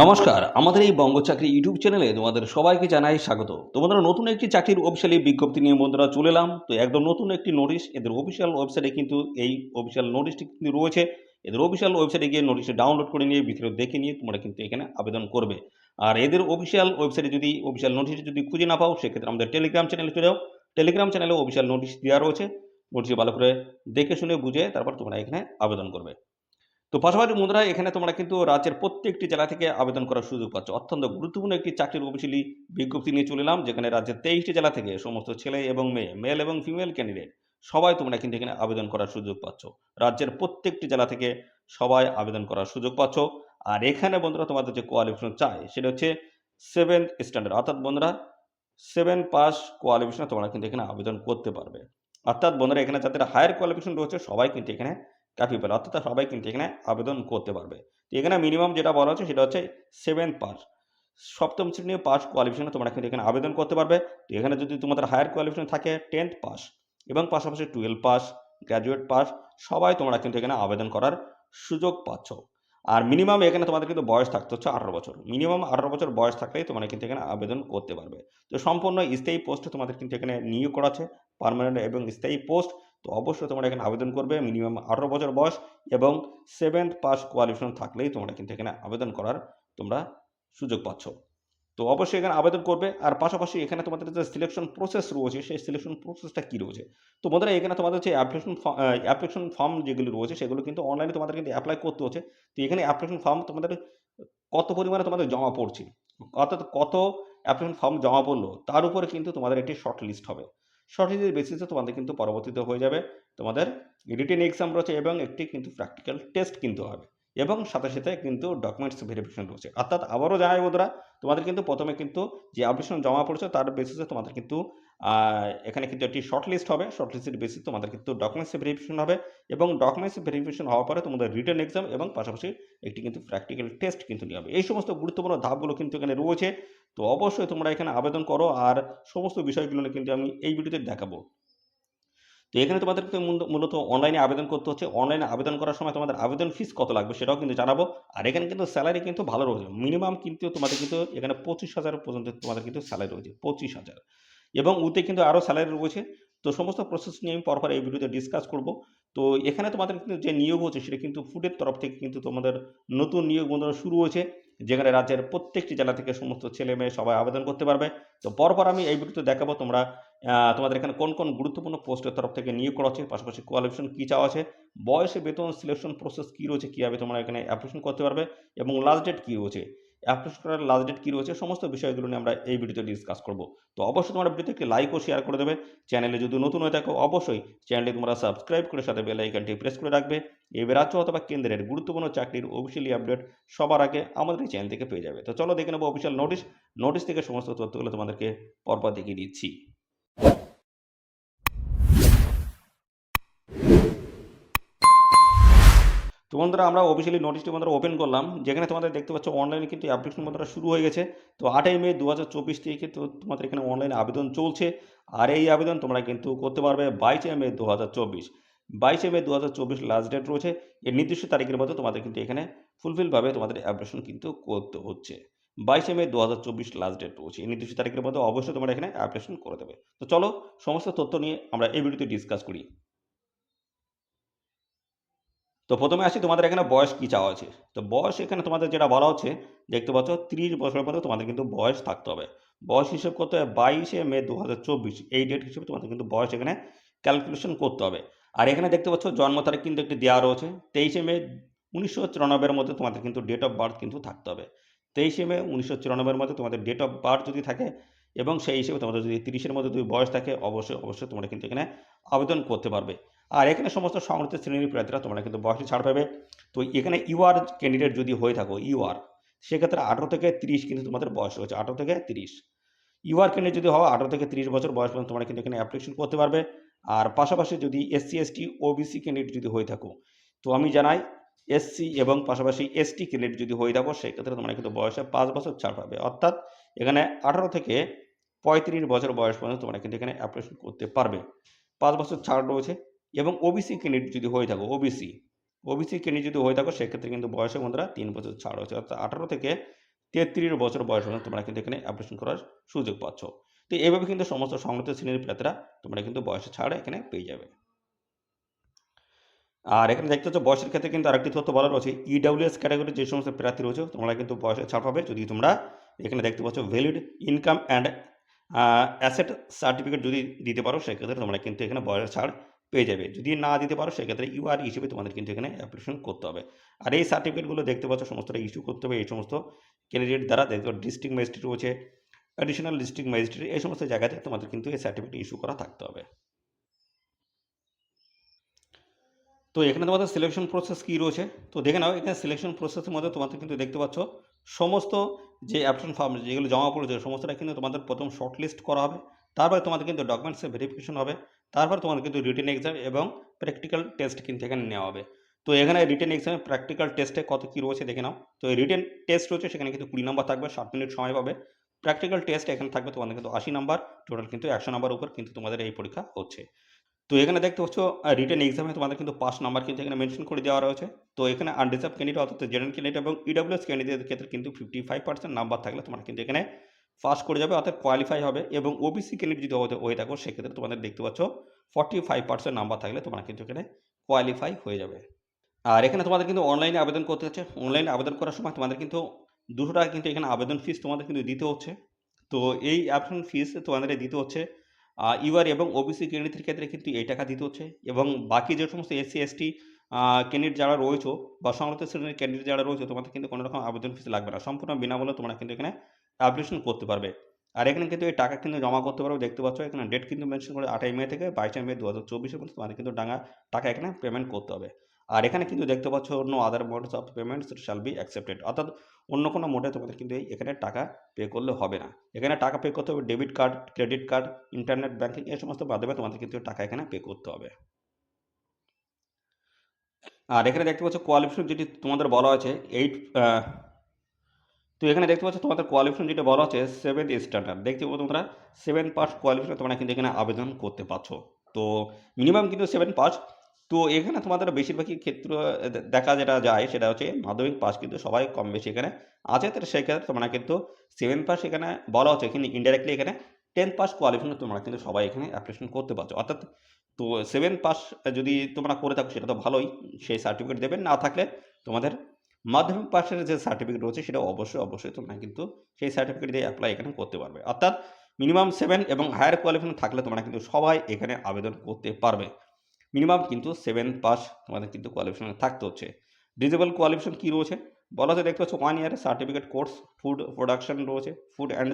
নমস্কার, আমাদের এই বঙ্গ চাকরি ইউটিউব চ্যানেলে তোমাদের সবাইকে জানাই স্বাগত। তোমাদের নতুন একটি চাকরির অফিসিয়ালি বিজ্ঞপ্তি নিয়ে বন্ধুরা চলে এলাম। তো একদম নতুন একটি নোটিশ এদের অফিসিয়াল ওয়েবসাইটে কিন্তু এই অফিসিয়াল নোটিশটি কিন্তু রয়েছে। এদের অফিসিয়াল ওয়েবসাইটে গিয়ে নোটিশটি ডাউনলোড করে নিয়ে, ভিতরে দেখে নিয়ে তোমরা কিন্তু এখানে আবেদন করবে। আর এদের অফিসিয়াল ওয়েবসাইটে যদি অফিসিয়াল নোটিশ যদি খুঁজে না পাও, সেক্ষেত্রে আমাদের টেলিগ্রাম চ্যানেলে চলে যাও। টেলিগ্রাম চ্যানেলে অফিসিয়াল নোটিশ দেওয়া রয়েছে। নোটিশ ভালো করে দেখে শুনে, বুঝে তারপর তোমরা এখানে আবেদন করবে। তো পাশাপাশি বন্ধুরা, এখানে তোমরা কিন্তু রাজ্যের প্রত্যেকটি জেলা থেকে আবেদন করার সুযোগ পাচ্ছ। অত্যন্ত গুরুত্বপূর্ণ একটি চাকরির অফিসিয়ালি বিজ্ঞপ্তি নিয়ে চলে এলাম, যেখানে রাজ্যের তেইশটি জেলা থেকে সমস্ত ছেলে এবং মেয়ে মেল এবং ফিমেল ক্যান্ডিডেট সবাই তোমরা কিন্তু এখানে আবেদন করার সুযোগ পাচ্ছ। রাজ্যের প্রত্যেকটি জেলা থেকে সবাই আবেদন করার সুযোগ পাচ্ছ। আর এখানে বন্ধুরা, তোমাদের যে কোয়ালিফিকেশন চাই, সেটা হচ্ছে সেভেন স্ট্যান্ডার্ড অর্থাৎ বন্ধুরা সেভেন পাস কোয়ালিফিকেশনে তোমরা কিন্তু এখানে আবেদন করতে পারবে। অর্থাৎ বন্ধুরা, এখানে যাদের হায়ার কোয়ালিফিকেশন রয়েছে, সবাই কিন্তু এখানে ক্যাপিপাল অর্থাৎ সবাই কিন্তু এখানে আবেদন করতে পারবে। তো এখানে মিনিমাম যেটা বলা হচ্ছে সেটা হচ্ছে সেভেন পাস সপ্তম শ্রেণি পাস কোয়ালিফিকেশনে তোমরা কিন্তু এখানে আবেদন করতে পারবে। তো এখানে যদি তোমাদের হায়ার কোয়ালিফিকেশন থাকে টেন্থ পাস এবং পাশাপাশি টুয়েলভ পাস গ্র্যাজুয়েট পাস সবাই তোমরা কিন্তু এখানে আবেদন করার সুযোগ পাচ্ছ। আর মিনিমাম এখানে তোমাদের কিন্তু বয়স থাকতে হচ্ছে আঠারো বছর। মিনিমাম আঠারো বছর বয়স থাকলেই তোমরা কিন্তু এখানে আবেদন করতে পারবে। তো সম্পূর্ণ স্থায়ী পোস্টে তোমাদের কিন্তু এখানে নিয়োগ করা আছে। পার্মানেন্ট এবং স্থায়ী পোস্ট তো অবশ্যই তোমরা এখানে আবেদন করবে মিনিমাম আঠারো বছর বয়স এবং সেভেন্থ পাস কোয়ালিফিকেশন থাকলেই তোমরা কিন্তু এখানে আবেদন করার তোমরা সুযোগ পাচ্ছ। তো অবশ্যই এখানে আবেদন করবে, আর পাশাপাশি এখানে তোমাদের যে সিলেকশন প্রসেস রয়েছে, সেই সিলেকশন প্রসেসটা কী রয়েছে? তো বন্ধুরা, এখানে তোমাদের যে অ্যাপ্লিকেশন অ্যাপ্লিকেশন ফর্ম যেগুলো রয়েছে, সেগুলো কিন্তু অনলাইনে তোমাদের কিন্তু অ্যাপ্লাই করতে হচ্ছে। তো এখানে অ্যাপ্লিকেশন ফর্ম তোমাদের কত পরিমাণে তোমাদের জমা পড়ছে? অর্থাৎ কত অ্যাপ্লিকেশন ফর্ম জমা পড়ল? তার উপরে কিন্তু তোমাদের একটি শর্ট লিস্ট হবে। শর্ট লিস্টের বেসিসে তোমাদের কিন্তু পরবর্তীতে হয়ে যাবে। তোমাদের রিটেন এক্সাম রয়েছে এবং একটি কিন্তু প্র্যাকটিক্যাল টেস্ট কিন্তু হবে এবং সাথে সাথে কিন্তু ডকুমেন্টস ভেরিফিকেশন রয়েছে। অর্থাৎ আবারও জানাই বন্ধুরা, তোমাদের কিন্তু প্রথমে কিন্তু যে অ্যাপ্লিকেশন জমা পড়েছে তার বেসিসে তোমাদের কিন্তু এখানে কিন্তু একটি শর্ট লিস্ট হবে শর্ট লিস্টের বেসিস তোমাদের কিন্তু ডকুমেন্টস ভেরিফিকেশন হবে এবং ডকুমেন্টস ভেরিফিকেশন হওয়ার পরে তোমাদের রিটার্ন এক্সাম এবং পাশাপাশি একটি কিন্তু প্র্যাকটিক্যাল টেস্ট কিন্তু নিয়ে হবে। এই সমস্ত গুরুত্বপূর্ণ ধাপগুলো কিন্তু এখানে রয়েছে। তো অবশ্যই তোমরা এখানে আবেদন করো আর সমস্ত বিষয়গুলো কিন্তু আমি এই ভিডিওতে দেখাবো। তো এখানে তোমাদেরকে মূল- মূলত অনলাইনে আবেদন করতে হচ্ছে। অনলাইনে আবেদন করার সময় তোমাদের আবেদন ফিস কত লাগবে সেটাও কিন্তু জানাব। আর এখানে কিন্তু স্যালারি কিন্তু ভালো রয়েছে। মিনিমাম কিন্তু তোমাদের কিন্তু এখানে পঁচিশ হাজার পর্যন্ত তোমাদের কিন্তু স্যালারি রয়েছে। পঁচিশ হাজার। এবং উতে কিন্তু আরও স্যালারি রয়েছে। তো সমস্ত প্রসেস নিয়ে আমি পরপর এই ভিডিওতে ডিসকাস করব। তো এখানে তোমাদের কিন্তু যে নিয়োগ হচ্ছে, সেটা কিন্তু ফুডের তরফ থেকে কিন্তু তোমাদের নতুন নিয়োগ বন্ধুরা শুরু হয়েছে, যেখানে রাজ্যের প্রত্যেকটি জেলা থেকে সমস্ত ছেলে মেয়ে সবাই আবেদন করতে পারবে। তো পরপর আমি এই ভিডিওতে দেখাবো তোমরা তোমাদের এখানে কোন কোন গুরুত্বপূর্ণ পোস্টের তরফ থেকে নিয়োগ করা হচ্ছে, পাশাপাশি কোয়ালিফিকেশন কী চাওয়া আছে, বয়সে বেতন সিলেকশন প্রসেস কী রয়েছে, কীভাবে তোমরা এখানে অ্যাপ্লিকেশন করতে পারবে, এবং লাস্ট ডেট কী রয়েছে অ্যাপ্লিকেশন করার লাস্ট ডেট কী রয়েছে, সমস্ত বিষয়গুলো নিয়ে আমরা এই ভিডিওতে ডিসকাস করব। তো অবশ্যই তোমরা ভিডিওতে একটি লাইক ও শেয়ার করে দেবে। চ্যানেলে যদি নতুন হয়ে থাকো, অবশ্যই চ্যানেলটি তোমরা সাবস্ক্রাইব করে সাথে বেল প্রেস করে রাখবে। এই রাজ্য অথবা কেন্দ্রের গুরুত্বপূর্ণ চাকরির অফিসিয়ালি আপডেট সবার আগে আমাদের এই চ্যানেল থেকে পেয়ে যাবে। তো চলো দেখে নেব অফিসিয়াল নোটিশ নোটিশ থেকে সমস্ত তথ্যগুলো তোমাদেরকে পরপর দেখিয়ে দিচ্ছি। বন্ধুরা, আমরা অফিসিয়ালি নোটিশটি বন্ধুরা ওপেন করলাম। যেখানে তোমাদের দেখতে পাচ্ছ অনলাইনে কিন্তু অ্যাপ্লিকেশন বন্ধুরা শুরু হয়ে গেছে। তো আটই মে দু হাজার চব্বিশ থেকে কিন্তু তোমাদের এখানে অনলাইনে আবেদন চলছে। আর এই আবেদন তোমরা কিন্তু করতে পারবে বাইশে মে দু হাজার চব্বিশ। বাইশে মে দু হাজার চব্বিশ লাস্ট ডেট রয়েছে। এর নির্দিষ্ট তারিখের মধ্যে তোমাদের কিন্তু এখানে ফুলফিলভাবে তোমাদের অ্যাপ্লিকেশন কিন্তু করতে হচ্ছে। বাইশে মে দু হাজার চব্বিশ লাস্ট ডেট রয়েছে। এই নির্দিষ্ট তারিখের মধ্যে অবশ্যই তোমরা এখানে অ্যাপ্লিকেশন করে দেবে। তো চলো, সমস্ত তথ্য নিয়ে আমরা এই ভিডিওতে ডিসকাস করি। তো প্রথমে আসি তোমাদের এখানে বয়স কী চাওয়া আছে তো বয়স এখানে তোমাদের যেটা বলা হচ্ছে, দেখতে পাচ্ছ তিরিশ বছরের মধ্যে তোমাদের কিন্তু বয়স থাকতে হবে। বয়স হিসেব করতে হবে বাইশে মে দু হাজার চব্বিশ, এই ডেট হিসেবে তোমাদের কিন্তু বয়স এখানে ক্যালকুলেশন করতে হবে। আর এখানে দেখতে পাচ্ছ জন্ম তারিখ কিন্তু একটি দেওয়া রয়েছে, তেইশে মে উনিশশো চুরানব্বইয়ের মধ্যে তোমাদের কিন্তু ডেট অফ বার্থ কিন্তু থাকতে হবে। তেইশে মে উনিশশো চুরানব্বইয়ের মধ্যে তোমাদের ডেট অফ বার্থ যদি থাকে এবং সেই হিসেবে তোমাদের যদি তিরিশের মধ্যে যদি বয়স থাকে, অবশ্যই অবশ্যই তোমরা কিন্তু এখানে আবেদন করতে পারবে। আর এখানে সমস্ত সংরক্ষিত শ্রেণির প্রার্থীরা তোমরা কিন্তু বয়সে ছাড় পাবে। তো এখানে ইউআর ক্যান্ডিডেট যদি হয়ে থাকো ইউআর সেক্ষেত্রে আঠারো থেকে তিরিশ কিন্তু তোমাদের বয়স রয়েছে আঠারো থেকে তিরিশ। ইউআর ক্যান্ডিডেট যদি হও, আঠারো থেকে তিরিশ বছর বয়স পর্যন্ত তোমরা কিন্তু এখানে অ্যাপ্লিকেশন করতে পারবে। আর পাশাপাশি যদি এসসি এসটি ওবিসি ক্যান্ডিডেট যদি হয়ে থাকো, তো আমি জানাই এসসি এবং পাশাপাশি এসটি ক্যান্ডিডেট যদি হয়ে থাকো, সেক্ষেত্রে তোমরা কিন্তু বয়সে পাঁচ বছর ছাড় পাবে। অর্থাৎ এখানে আঠারো থেকে পঁয়ত্রিশ বছর বয়স পর্যন্ত তোমরা কিন্তু এখানে অ্যাপ্লিকেশন করতে পারবে। পাঁচ বছর ছাড় রয়েছে। এবং ওবিসি ক্যান্ডিডেট যদি হয়ে থাকো ওবিসি ওবিসি ক্যান্ডিডেট যদি হয়ে থাকো, সেক্ষেত্রে কিন্তু বয়সের বন্ধুরা তিন বছর ছাড় হচ্ছে। অর্থাৎ আঠারো থেকে তেত্রিশ বছর বয়স হলে তোমরা কিন্তু এখানে অ্যাপ্লিকেশন করার সুযোগ পাচ্ছ। তো এইভাবে কিন্তু সমস্ত সংগঠিত শ্রেণির প্রার্থীরা তোমরা কিন্তু বয়সের ছাড় এখানে পেয়ে যাবে। আর এখানে দেখতে হচ্ছে বয়সের ক্ষেত্রে কিন্তু আরেকটি তথ্য বলা রয়েছে ইডাব্লিউএস ক্যাটাগরির যে সমস্ত প্রার্থী রয়েছে, তোমরা কিন্তু বয়সের ছাড় পাবে। যদি তোমরা এখানে দেখতে পাচ্ছ valid income and asset certificate যদি দিতে পারো, সেক্ষেত্রে তোমরা কিন্তু এখানে বয়সের ছাড় পেয়ে যাবে। যদি না দিতে পারো, সেক্ষেত্রে ইউআর হিসেবে তোমাদের কিন্তু এখানে অ্যাপ্লিকেশন করতে হবে। আর এই সার্টিফিকেটগুলো দেখতে পাচ্ছ, সমস্তটা ইস্যু করতে হবে। এই সমস্ত ক্যান্ডিডেট দ্বারা, দেখতে ডিস্ট্রিক্ট ম্যাজিস্ট্রেট রয়েছে অ্যাডিশনাল ডিস্ট্রিক্ট ম্যাজিস্ট্রেট এই সমস্ত জায়গাতে তোমাদের কিন্তু এই সার্টিফিকেট ইস্যু করা থাকতে হবে। তো এখানে তোমাদের সিলেকশন প্রসেস কী রয়েছে? তো দেখে নাও, এখানে সিলেকশন প্রসেসের মধ্যে তোমাদের কিন্তু দেখতে পাচ্ছ, সমস্ত যে অ্যাপ্লিকেশন ফর্ম যেগুলো জমা পড়েছে, সমস্তটা কিন্তু তোমাদের প্রথম শর্ট লিস্ট করা হবে। তারপরে তোমাদের কিন্তু ডকুমেন্টসের ভেরিফিকেশন হবে। তারপর তোমাদের কিন্তু রিটেন এক্সাম এবং প্র্যাকটিক্যাল টেস্ট কিন্তু এখানে নেওয়া হবে। তো এখানে রিটেন এক্সামে প্র্যাকটিক্যাল টেস্টে কত কী রয়েছে দেখে নাও। তো এই রিটেন টেস্ট রয়েছে, সেখানে কিন্তু কুড়ি নম্বর থাকবে ষাট মিনিট সময় পাবে। প্র্যাকটিক্যাল টেস্ট এখানে থাকবে তোমাদের কিন্তু আশি নাম্বার টোটাল কিন্তু একশো নাম্বার উপর কিন্তু তোমাদের এই পরীক্ষা হচ্ছে। তো এখানে দেখতে পাচ্ছ রিটেন এক্সামে তোমাদের কিন্তু পাঁচ নাম্বার কিন্তু এখানে মেনশন করে দেওয়া রয়েছে। তো এখানে আনরিজার্ভ ক্যান্ডিডেট অর্থাৎ জেনারেল ক্যান্ডিডেট এবং ইডাব্লিউএস ক্যান্ডিডেটের ক্ষেত্রে কিন্তু ফিফটি ফাইভ পার্সেন্ট নাম্বার থাকলে তোমরা কিন্তু এখানে পাস করে যাবে, অর্থাৎ কোয়ালিফাই হবে এবং ওবিসি ক্যান্ডিডেট যদি হয়ে থাকো, সেক্ষেত্রে তোমাদের দেখতে পাচ্ছ ফর্টি ফাইভ পার্সেন্ট নাম্বার থাকলে তোমরা কিন্তু এখানে কোয়ালিফাই হয়ে যাবে। আর এখানে তোমাদের কিন্তু অনলাইনে আবেদন করতে হচ্ছে। অনলাইনে আবেদন করার সময় তোমাদের কিন্তু দুশো টাকা কিন্তু এখানে আবেদন ফিস তোমাদের কিন্তু দিতে হচ্ছে। তো এই আবেদন ফিস তোমাদের দিতে হচ্ছে। ইউআর এবং ওবিসি ক্যান্ডিডেটের ক্ষেত্রে কিন্তু এই টাকা দিতে হচ্ছে এবং বাকি যে সমস্ত এসসি এসটি ক্যান্ডিডেট যারা রয়েছে বা সংরক্ষিত শ্রেণির ক্যান্ডিডেট যারা রয়েছে, তোমাদের কিন্তু কোনো রকম আবেদন ফিস লাগবে না। সম্পূর্ণ বিনামূল্যে তোমরা কিন্তু এখানে অ্যাপ্লিকেশন করতে পারবে। আর এখানে কিন্তু এই টাকা কিন্তু জমা করতে পারবে, দেখতে পাচ্ছ এখানে ডেট কিন্তু মেনশন করে আঠাই মে থেকে বাইশে মে দু হাজার চব্বিশের মধ্যে তোমাদের কিন্তু ডাঙা টাকা এখানে পেমেন্ট করতে হবে। আর এখানে কিন্তু দেখতে পাচ্ছ অন্য other modes of payments shall be accepted অর্থাৎ অন্য কোনো মোডে তোমাদের কিন্তু এখানে টাকা পে করলে হবে না। এখানে টাকা পে করতে হবে debit card credit card internet banking এই সমস্ত মাধ্যমে তোমাদের কিন্তু টাকা এখানে পে করতে হবে। আর এখানে দেখতে পাচ্ছ কোয়ালিফিকেশন যেটি তোমাদের বলা হয়েছে এইট তো এখানে দেখতে পাচ্ছ তোমাদের কোয়ালিফিকেশন যেটা বলা আছে সেভেন স্ট্যান্ডার্ড দেখতে পাচ্ছ তোমরা সেভেন পাস কোয়ালিফিকেশন তোমরা কিন্তু এখানে আবেদন করতে পারছ। তো মিনিমাম কিন্তু সেভেন পাস তো এখানে তোমাদের বেশিরভাগই ক্ষেত্র দেখা যেটা যায় সেটা হচ্ছে মাধ্যমিক পাস কিন্তু সবাই কম বেশি এখানে আছে। তো সেক্ষেত্রে তোমরা কিন্তু সেভেন পাস এখানে বলা হচ্ছে, কিন্তু ইনডাইরেক্টলি এখানে টেন পাস কোয়ালিফিকেশন তোমরা কিন্তু সবাই এখানে অ্যাপ্লিকেশন করতে পারছ। অর্থাৎ তো সেভেন পাস যদি তোমরা করে থাকো সেটা তো ভালোই, সেই সার্টিফিকেট দেবেন। না থাকলে তোমাদের মাধ্যমিক পাশের যে সার্টিফিকেট রয়েছে সেটা অবশ্যই অবশ্যই তোমরা কিন্তু সেই সার্টিফিকেট দিয়ে অ্যাপ্লাই এখানে করতে পারবে। অর্থাৎ মিনিমাম সেভেন এবং হায়ার কোয়ালিফিকেশন থাকলে তোমরা কিন্তু সবাই এখানে আবেদন করতে পারবে। মিনিমাম কিন্তু সেভেন পাস তোমাদের কিন্তু কোয়ালিফিকেশন থাকতে হচ্ছে। ডিজেবল কোয়ালিফিকেশন কী রয়েছে? বলা হচ্ছে দেখতে পাচ্ছ ওয়ান ইয়ারের সার্টিফিকেট কোর্স ফুড প্রোডাকশন রয়েছে ফুড অ্যান্ড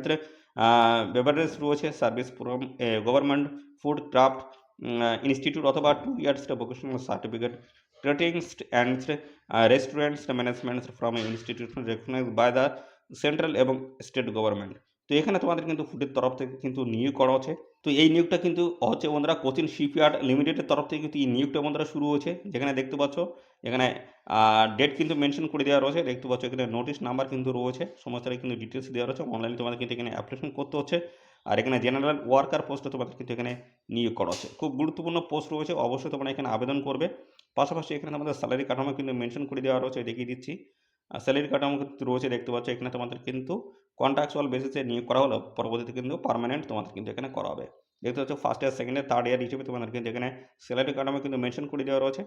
বেভারেজ রয়েছে service from government food craft institute অথবা two years vocational certificate treatings and restaurants managements from institution recognise by the central এবং স্টেট গভর্নমেন্ট তো এখানে তোমাদের কিন্তু ফুডের তরফ থেকে কিন্তু নিয়োগ করা হচ্ছে। তো এই নিয়োগটা কিন্তু হচ্ছে বন্ধুরা কোচিন শিপইয়ার্ড লিমিটেডের তরফ থেকে কিন্তু এই নিয়োগটা বন্ধুরা শুরু হয়েছে। যেখানে দেখতে পাচ্ছ, এখানে ডেট কিন্তু মেনশন করে দেওয়া রয়েছে। দেখতে পাচ্ছ এখানে নোটিশ নাম্বার কিন্তু রয়েছে। সমস্তটাই কিন্তু ডিটেলস দেওয়া রয়েছে। অনলাইনে তোমাদের কিন্তু এখানে অ্যাপ্লিকেশন করতে হচ্ছে। আর এখানে জেনারেল ওয়ার্কার পোস্টে তোমাদের কিন্তু এখানে নিয়োগ করা হচ্ছে। খুব গুরুত্বপূর্ণ পোস্ট রয়েছে, অবশ্যই তোমরা এখানে আবেদন করবে। পাশাপাশি এখানে তোমাদের স্যালারি কাঠামো কিন্তু মেনশন করে দেওয়া রয়েছে দেখিয়ে দিচ্ছি। স্যালারি কাঠামো রয়েছে, দেখতে পাচ্ছ এখানে তোমাদের কিন্তু কন্ট্রাকচুয়াল বেসিসে নিয়োগ করা হলো, পরবর্তীতে কিন্তু পারমানেন্ট তোমাদের কিন্তু এখানে করা হবে। দেখতে পাচ্ছ first year second year third year হিসেবে তোমাদের কিন্তু এখানে স্যালারি কাঠামো কিন্তু মেনশন করে দেওয়া রয়েছে।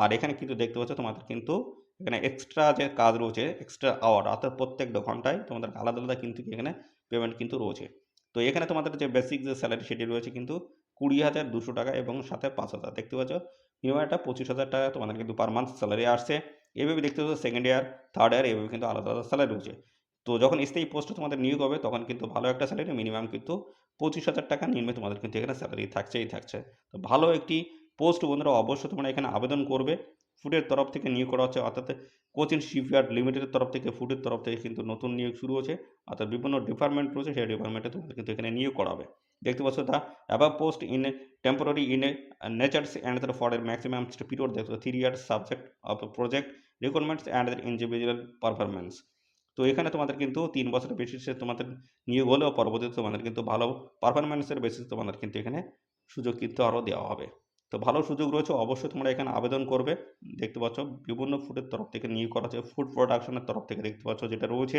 আর এখানে কিন্তু দেখতে পাচ্ছ তোমাদের কিন্তু এখানে এক্সট্রা যে কাজ রয়েছে এক্সট্রা আওয়ার অর্থাৎ প্রত্যেক ঘন্টায় তোমাদের আলাদা আলাদা কিন্তু এখানে পেমেন্ট কিন্তু রয়েছে। তো এখানে তোমাদের যে বেসিক যে স্যালারি সেটি রয়েছে কিন্তু কুড়ি হাজার দুশো টাকা এবং সাথে পাঁচ হাজার। দেখতে পাচ্ছ? মিনিমাম একটা পঁচিশ হাজার টাকা তোমাদের কিন্তু পার মান্থ স্যালারি আসছে। এভাবে দেখতে পাচ্ছ সেকেন্ড ইয়ার থার্ড ইয়ার এভাবে কিন্তু আলাদা আলাদা স্যালারি রয়েছে। তো যখন স্থায়ী পোস্টে তোমাদের নিয়োগ হবে, তখন কিন্তু ভালো একটা স্যালারি মিনিমাম কিন্তু পঁচিশ হাজার টাকা নিম্নে তোমাদের কিন্তু এখানে স্যালারি থাকছেই থাকছে। তো ভালো একটি পোস্ট বন্ধুরা অবশ্যই তোমরা এখানে আবেদন করবে। ফুডের তরফ থেকে নিয়োগ করা হচ্ছে। অর্থাৎ কোচিন শিপইয়ার্ড লিমিটেডের তরফ থেকে, ফুডের তরফ থেকে কিন্তু নতুন নিয়োগ শুরু হচ্ছে। অর্থাৎ বিভিন্ন ডিপার্টমেন্ট রয়েছে, সেই ডিপার্টমেন্টে তোমাদের কিন্তু এখানে নিয়োগ করা হবে। দেখতে পাচ্ছ the above post in temporary in natures and the for are maximum period দেখো three years subject of project requirements and the individual performance তো এখানে তোমাদের কিন্তু তিন বছরের বেসিসে তোমাদের নিয়োগ হলেও পরবর্তীতে তোমাদের কিন্তু ভালো পারফরমেন্সের বেসিসে তোমাদের কিন্তু এখানে সুযোগ কিন্তু আরও দেওয়া হবে। তো ভালো সুযোগ রয়েছে, অবশ্যই তোমরা এখানে আবেদন করবে। দেখতে পাচ্ছ, বিভিন্ন ফুডের তরফ থেকে নিয়োগ করা হচ্ছে, ফুড প্রোডাকশনের তরফ থেকে দেখতে পাচ্ছ যেটা রয়েছে।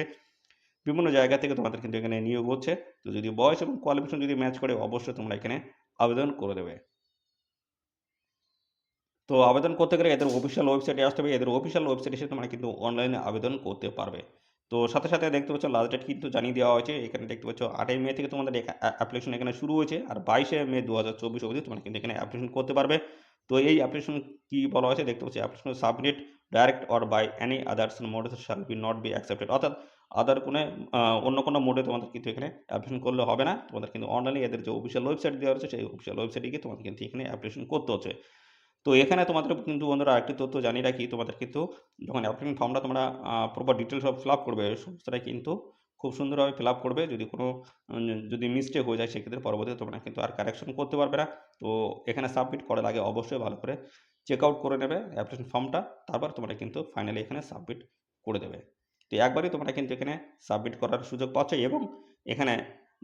বিভিন্ন জায়গা থেকে তোমাদের কিন্তু এখানে নিয়োগ হচ্ছে। তো যদি বয়স এবং কোয়ালিফিকেশন যদি ম্যাচ করে, অবশ্যই তোমরা এখানে আবেদন করে দেবে। তো আবেদন করতে গেলে এদের অফিসিয়াল ওয়েবসাইটে আসতে হবে। এদের অফিসিয়াল ওয়েবসাইটে এসে তোমরা কিন্তু অনলাইনে আবেদন করতে পারবে। তো সাথে সাথে দেখতে পাচ্ছ লাস্ট ডেট কিন্তু জানিয়ে দেওয়া হয়েছে। এখানে দেখতে পাচ্ছ আটই মে থেকে তোমাদের অ্যাপ্লিকেশন এখানে শুরু হয়েছে আর বাইশে মে দু হাজার চব্বিশ অবধি তোমরা কিন্তু এখানে অ্যাপ্লিকেশন করতে পারবে। তো এই অ্যাপ্লিকেশন কি বলা হয়েছে? দেখতে পাচ্ছি application submit direct or by any others mode shall be not be accepted অর্থাৎ আদার কোনো অন্য কোনো মোডে তোমাদের কিন্তু এখানে অ্যাপ্লিকেশন করলে হবে না। তোমাদের কিন্তু অনলাইনে এদের যে অফিসিয়াল ওয়েবসাইট দেওয়া হচ্ছে সেই অফিসিয়াল ওয়েবসাইটে গিয়ে তোমাদের কিন্তু এখানে অ্যাপ্লিকেশন করতে হচ্ছে। তো এখানে তোমাদের কিন্তু বন্ধুরা আরেকটি তথ্য জানিয়ে রাখি, তোমাদের কিন্তু যখন অ্যাপ্লিকেশন ফর্মটা তোমরা প্রপার ডিটেলস সব ফিল আপ করবে সমস্তটাই কিন্তু খুব সুন্দরভাবে ফিল আপ করবে। যদি কোনো যদি মিস্টেক হয়ে যায়, সেক্ষেত্রে পরবর্তীতে তোমরা কিন্তু আর কারেকশন করতে পারবে না। তো এখানে সাবমিট করার আগে অবশ্যই ভালো করে চেক আউট করে নেবে অ্যাপ্লিকেশন ফর্মটা তারপর তোমরা কিন্তু ফাইনালি এখানে সাবমিট করে দেবে। তো একবারই তোমরা কিন্তু এখানে সাবমিট করার সুযোগ পাচ্ছ এবং এখানে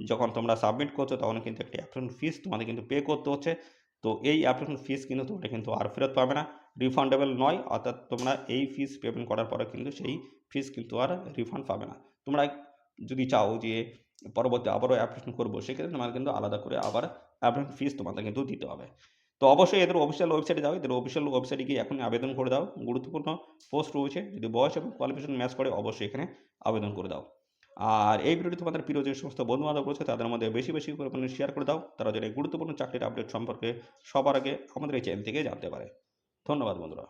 যখন তোমরা সাবমিট করছ, তখন কিন্তু একটি অ্যাপ্লিকেশন ফিস তোমাদের কিন্তু পে করতে হচ্ছে। তো এই অ্যাপ্লিকেশন ফিস কিন্তু তোমরা কিন্তু আর ফেরত পাবে না। রিফান্ডেবল নয়, অর্থাৎ তোমরা এই ফিস পেমেন্ট করার পরে কিন্তু সেই ফিস কিন্তু আর রিফান্ড পাবে না। তোমরা যদি চাও যে পরবর্তী আবারও অ্যাপ্লিকেশন করব, সেক্ষেত্রে তোমাদের কিন্তু আলাদা করে আবার অ্যাপ্লিকেশন ফিস তোমাদের কিন্তু দিতে হবে। তো অবশ্যই এদের অফিসিয়াল ওয়েবসাইটে যাও, এদের অফিসিয়াল ওয়েবসাইটে গিয়ে এখন আবেদন করে দাও। গুরুত্বপূর্ণ পোস্ট রয়েছে। যদি বয়স এবং কোয়ালিফিকেশন ম্যাচ করে, অবশ্যই এখানে আবেদন করে দাও। আর এই ভিডিওটি তোমাদের প্রিয় যে সমস্ত বন্ধু বান্ধব রয়েছে, তাদের মধ্যে বেশি বেশি পরিমাণে শেয়ার করে দাও। তারা যেন গুরুত্বপূর্ণ চাকরির আপডেট সম্পর্কে সবার আগে আমাদের এই চ্যানেল থেকে জানতে পারে। ধন্যবাদ বন্ধুরা।